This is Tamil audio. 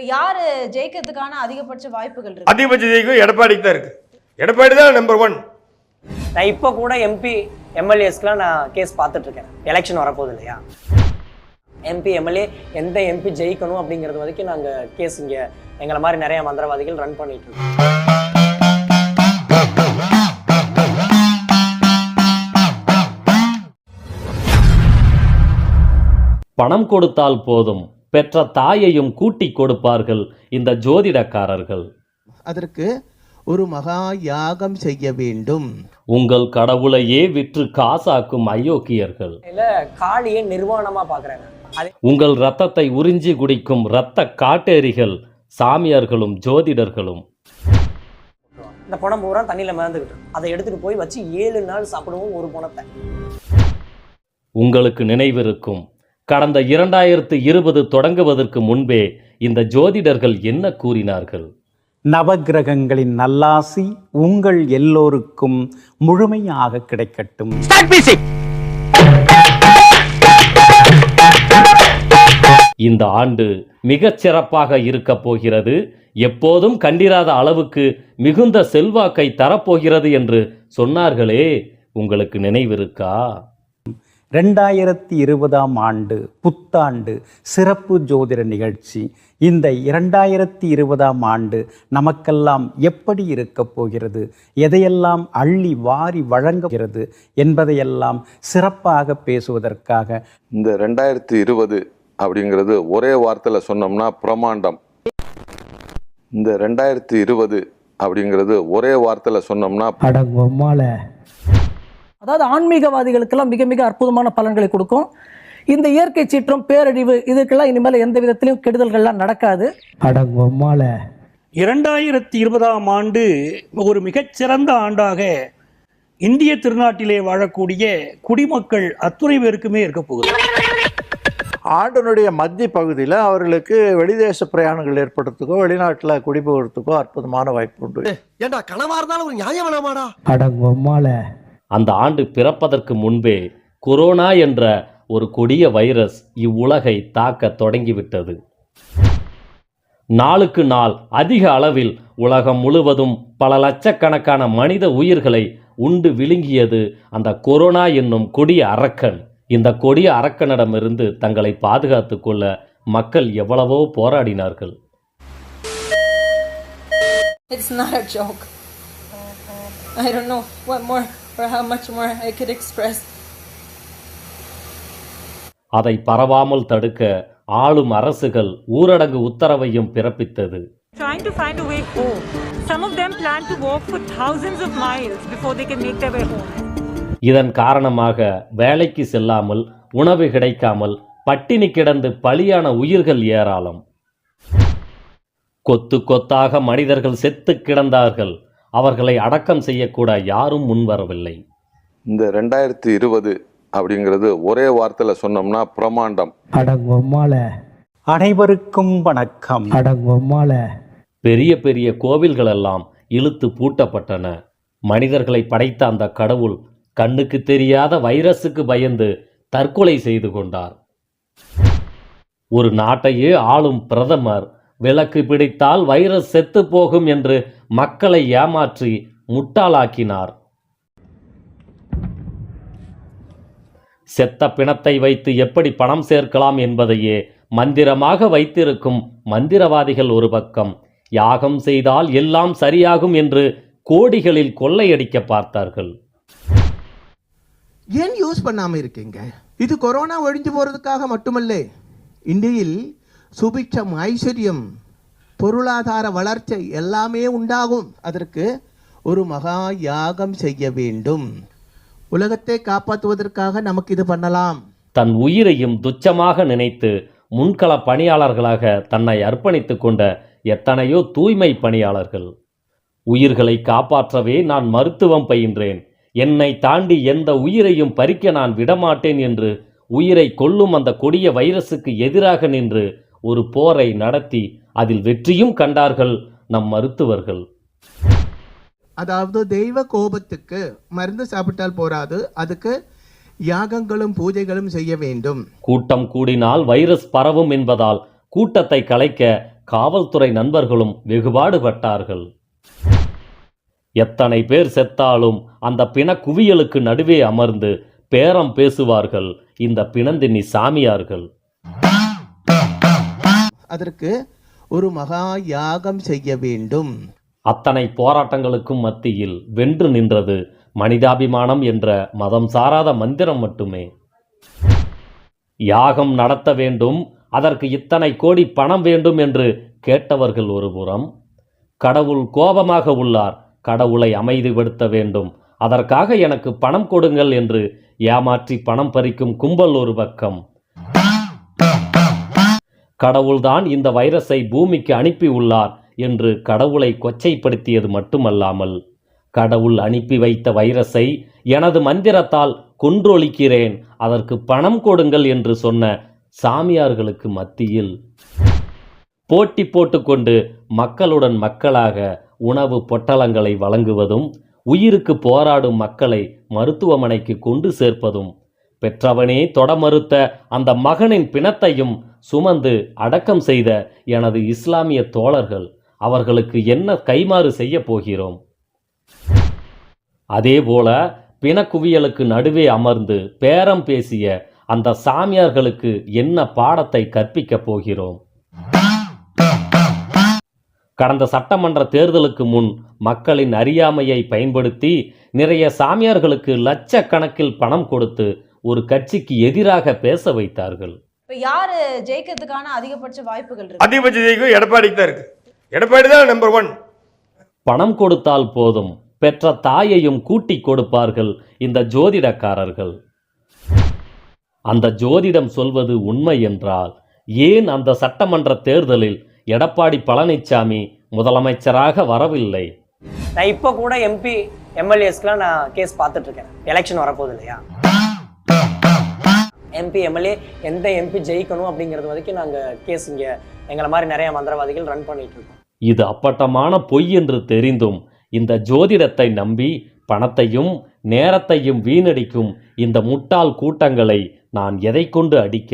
இப்ப யாரு ஜெயிக்கிறதுக்கான அதிகபட்ச வாய்ப்புகள் இருக்கு? அதிகபட்ச ஜெயிக்கும் எடப்பாடிக்கு தான் இருக்கு. எடப்பாடி தான் நம்பர் ஒன் நான் இப்போ கூட எம்பி எம்எல்ஏஸ்க்குலாம் நான் கேஸ் பார்த்துட்டு இருக்கேன். எலெக்ஷன் வரப்போகுது இல்லையா? எம்பி எம்எல்ஏ எந்த எம்பி ஜெயிக்கணும் அப்படிங்கிறது வரைக்கும் நாங்கள் கேஸ் இங்கே எங்களை மாதிரி நிறைய மந்திரவாதிகள் ரன் பண்ணிட்டு இருக்கோம். பணம் கொடுத்தால் போதும். பெற்ற தாயையும் கூட்டிக் கொடுப்பார்கள் இந்த ஜோதிடக்காரர்கள். அதற்கு ஒரு மகா யாகம் செய்ய வேண்டும். உங்கள் கடவுளையே விற்று காசாக்கும் அயோக்கியர்கள். இல்லை காளியை நிர்வாணமாக பார்க்குறேன் அதே உங்கள் ரத்தத்தை உறிஞ்சி குடிக்கும் இரத்த காட்டேரிகள் சாமியார்களும் ஜோதிடர்களும். இந்த பணம் பூரா தண்ணியில் மிதந்துக்கிட்டு இருக்கும். அதை எடுத்துகிட்டு போய் வச்சு ஏழு நாள் சாப்பிடுவோம் ஒரு பணத்தை. உங்களுக்கு நினைவிருக்கும் கடந்த இரண்டாயிரத்து இருபது தொடங்குவதற்கு முன்பே இந்த ஜோதிடர்கள் என்ன கூறினார்கள்? நவக்கிரகங்களின் நல்லாசி உங்கள் எல்லோருக்கும் முழுமையாக கிடைக்கட்டும். இந்த ஆண்டு மிகச் சிறப்பாக இருக்கப் போகிறது. எப்போதும் கண்டிராத அளவுக்கு மிகுந்த செல்வாக்கை தரப்போகிறது என்று சொன்னார்களே. உங்களுக்கு நினைவிருக்கா? ரெண்டாயிரத்தி இருபதாம் ஆண்டு புத்தாண்டு சிறப்பு ஜோதிட நிகழ்ச்சி. இந்த இரண்டாயிரத்தி இருபதாம் ஆண்டு நமக்கெல்லாம் எப்படி இருக்கப் போகிறது? எதையெல்லாம் அள்ளி வாரி வழங்குகிறது என்பதையெல்லாம் சிறப்பாக பேசுவதற்காக. இந்த ரெண்டாயிரத்தி இருபது அப்படிங்கிறது ஒரே வார்த்தையில் சொன்னோம்னா பிரமாண்டம் இந்த ரெண்டாயிரத்தி இருபது அப்படிங்கிறது ஒரே வார்த்தையில் சொன்னோம்னா அடங்கொம்மால அதாவது ஆன்மீகவாதிகளுக்கெல்லாம் மிக மிக அற்புதமான பலன்களை கொடுக்கும். இந்த இயற்கை சீற்றம் பேரழிவு இதுக்கெல்லாம் இனிமேல் எந்த விதத்திலையும் கெடுதல்கள்லாம் நடக்காது. அடங்கொம்மால இரண்டாயிரத்தி இருபதாம் ஆண்டு ஒரு மிகச்சிறந்த ஆண்டாக இந்திய திருநாட்டிலே வாழக்கூடிய குடிமக்கள் அத்துணை பேருக்குமே இருக்க போகுது. ஆண்டினுடைய மத்திய பகுதியில் அவர்களுக்கு வெளிதேச பிரயாணங்கள் ஏற்படுறதுக்கோ வெளிநாட்டில் குடிபெயர்றதுக்கோ அற்புதமான வாய்ப்பு உண்டு. ஏண்டா கனவா இருந்தாலும் ஒரு நியாயம் வேணாமாடா அடங்கொம்மால அந்த ஆண்டு பிறப்பதற்கு முன்பே கொரோனா என்ற ஒரு கொடிய வைரஸ் இவ்வுலகை தாக்க தொடங்கிவிட்டது. நாளுக்கு நாள் அதிக அளவில் உலகம் முழுவதும் பல லட்சக்கணக்கான மனித உயிர்களை உண்டு விழுங்கியது அந்த கொரோனா என்னும் கொடிய அரக்கன். இந்த கொடிய அரக்கனிடமிருந்து தங்களை பாதுகாத்து கொள்ள மக்கள் எவ்வளவோ போராடினார்கள். It's not a joke. I don't know what more or how much more I could express. அதை பரவாமல் தடுக்க ஆளும் அரசுகள் ஊரடங்கு உத்தரவையும் பிறப்பித்தது trying to find a way home. Some of them plan to walk for thousands of miles before they can make their way home. இதன் காரணமாக வேலைக்கு செல்லாமல் உணவு கிடைக்காமல் பட்டினி கிடந்து பலியான உயிர்கள் ஏராளம் கொத்து கொத்தாக மனிதர்கள் செத்து கிடந்தார்கள் அவர்களை அடக்கம் செய்யக்கூட யாரும் முன்வரவில்லை இந்த ரெண்டாயிரத்தி இருபது அப்படிங்கிறது ஒரே வார்த்தையில் சொன்னோம்னா பிரமாண்டம் அடங்கொம்மால அனைவருக்கும் வணக்கம். அடங்கொம்மால பெரிய பெரிய கோவில்களெல்லாம் இழுத்து பூட்டப்பட்டன. மனிதர்களை படைத்த அந்த கடவுள் கண்ணுக்கு தெரியாத வைரஸுக்கு பயந்து தற்கொலை செய்து கொண்டார். ஒரு நாட்டையே ஆளும் பிரதமர் விளக்கு பிடித்தால் வைரஸ் செத்து போகும் என்று மக்களை ஏமாற்றி முட்டாளாக்கினார். செத்த பிணத்தை வைத்து எப்படி பணம் சேர்க்கலாம் என்பதையே மந்திரமாக வைத்திருக்கும் மந்திரவாதிகள் ஒரு பக்கம். யாகம் செய்தால் எல்லாம் சரியாகும் என்று கோடிகளில் கொள்ளையடிக்க பார்த்தார்கள். ஏன் யூஸ் பண்ணாம இருக்கீங்க? இது கொரோனா ஒழிஞ்சு போறதுக்காக மட்டுமல்ல. இந்தியில் சுபிட்சம் ஐஸ்வர்யம் பொருளாதார வளர்ச்சி எல்லாமே உண்டாகும். அதற்கு ஒரு மகா யாகம் செய்ய வேண்டும். உலகத்தை காப்பாற்றுவதற்காக நமக்கு இது பண்ணலாம். தன் உயிரையும் துச்சமாக நினைத்து முன்கள பணியாளர்களாக தன்னை அர்ப்பணித்துக் கொண்ட எத்தனையோ தூய்மை பணியாளர்கள். உயிர்களை காப்பாற்றவே நான் மருத்துவம் பயின்றேன். என்னை தாண்டி எந்த உயிரையும் பறிக்க நான் விடமாட்டேன் என்று உயிரை கொல்லும் அந்த கொடிய வைரசுக்கு எதிராக நின்று ஒரு போரை நடத்தி அதில் வெற்றியும் கண்டார்கள் நம் மருத்துவர்கள். அதாவது தெய்வ கோபத்துக்கு மருந்து சாப்பிட்டால் போராது அதுக்கு யாகங்களும் பூஜைகளும் செய்ய வேண்டும். கூட்டம் கூடினால் வைரஸ் பரவும் என்பதால் கூட்டத்தை கலைக்க காவல்துறை நண்பர்களும் வெகுபாடுபட்டார்கள். எத்தனை பேர் செத்தாலும் அந்த பிண குவியலுக்கு நடுவே அமர்ந்து பேரம் பேசுவார்கள் இந்த பிணந்தினி சாமியார்கள். அதற்கு ஒரு மகா யாகம் செய்ய வேண்டும். அத்தனை போராட்டங்களுக்கும் மத்தியில் வென்று நின்றது மனிதாபிமானம் என்ற மதம் சாராத மந்திரம் மட்டுமே. யாகம் நடத்த வேண்டும் அதற்கு இத்தனை கோடி பணம் வேண்டும் என்று கேட்டவர்கள் ஒருபுறம் கடவுள் கோபமாக உள்ளார் கடவுளை அமைதிப்படுத்த வேண்டும் அதற்காக எனக்கு பணம் கொடுங்கள் என்று ஏமாற்றி பணம் பறிக்கும் கும்பல் ஒரு பக்கம் கடவுள்தான் இந்த வைரஸை பூமிக்கு அனுப்பி உள்ளார் என்று கடவுளை கொச்சைப்படுத்தியது மட்டுமல்லாமல் கடவுள் அனுப்பி வைத்த வைரஸை எனது மந்திரத்தால் கொன்றொழிக்கிறேன் அதற்கு பணம் கொடுங்கள் என்று சொன்ன சாமியார்களுக்கு மத்தியில் போட்டி போட்டுக்கொண்டு மக்களுடன் மக்களாக உணவு பொட்டலங்களை வழங்குவதும் உயிருக்கு போராடும் மக்களை மருத்துவமனைக்கு கொண்டு சேர்ப்பதும் பெற்றவனே தொட மறுத்த அந்த மகனின் பிணத்தையும் சுமந்து அடக்கம் செய்த எனது இஸ்லாமிய தோழர்கள் அவர்களுக்கு என்ன கைமாறு செய்ய போகிறோம்? அதேபோல பிணக்குவியலுக்கு நடுவே அமர்ந்து பேரம் பேசிய அந்த சாமியார்களுக்கு என்ன பாடத்தை கற்பிக்கப் போகிறோம்? கடந்த சட்டமன்ற தேர்தலுக்கு முன் மக்களின் அறியாமையை பயன்படுத்தி நிறைய சாமியார்களுக்கு லட்சக்கணக்கில் பணம் கொடுத்து ஒரு கட்சிக்கு எதிராக பேச வைத்தார்கள். இப்ப யாரு ஜெயிக்கிறதுக்கான அதிகபட்ச வாய்ப்புகள் இருக்கு? அதிகபட்ச ஜெயிக்கும் எடப்பாடிக்கு தான் இருக்கு. எடப்பாடி தான் நம்பர் ஒன் பணம் கொடுத்தால் போதும். பெற்ற தாயையும் கூட்டி கொடுப்பார்கள் இந்த ஜோதிடக்காரர்கள். அந்த ஜோதிடம் சொல்வது உண்மை என்றால் ஏன் அந்த சட்டமன்ற தேர்தலில் எடப்பாடி பழனிசாமி முதலமைச்சராக வரவில்லை? நான் இப்போ கூட எம்பி எம்எல்ஏஸ்க்குலாம் நான் கேஸ் பார்த்துட்டு இருக்கேன். எலெக்ஷன் வரப்போகுது இல்லையா? எம்பி எம்எல்ஏ எந்த எம்பி ஜெயிக்கணும் அப்படிங்கிறது வரைக்கும் நாங்கள் கேஸ் இங்கே எங்களை மாதிரி நிறைய மந்திரவாதிகள் ரன் பண்ணிட்டு இருக்கோம். இது அப்பட்டமான பொய் என்று தெரிந்தும் இந்த ஜோதிடத்தை நம்பி பணத்தையும் நேரத்தையும் வீணடிக்கும் இந்த முட்டாள் கூட்டங்களை நான் எதை கொண்டு அடிக்க?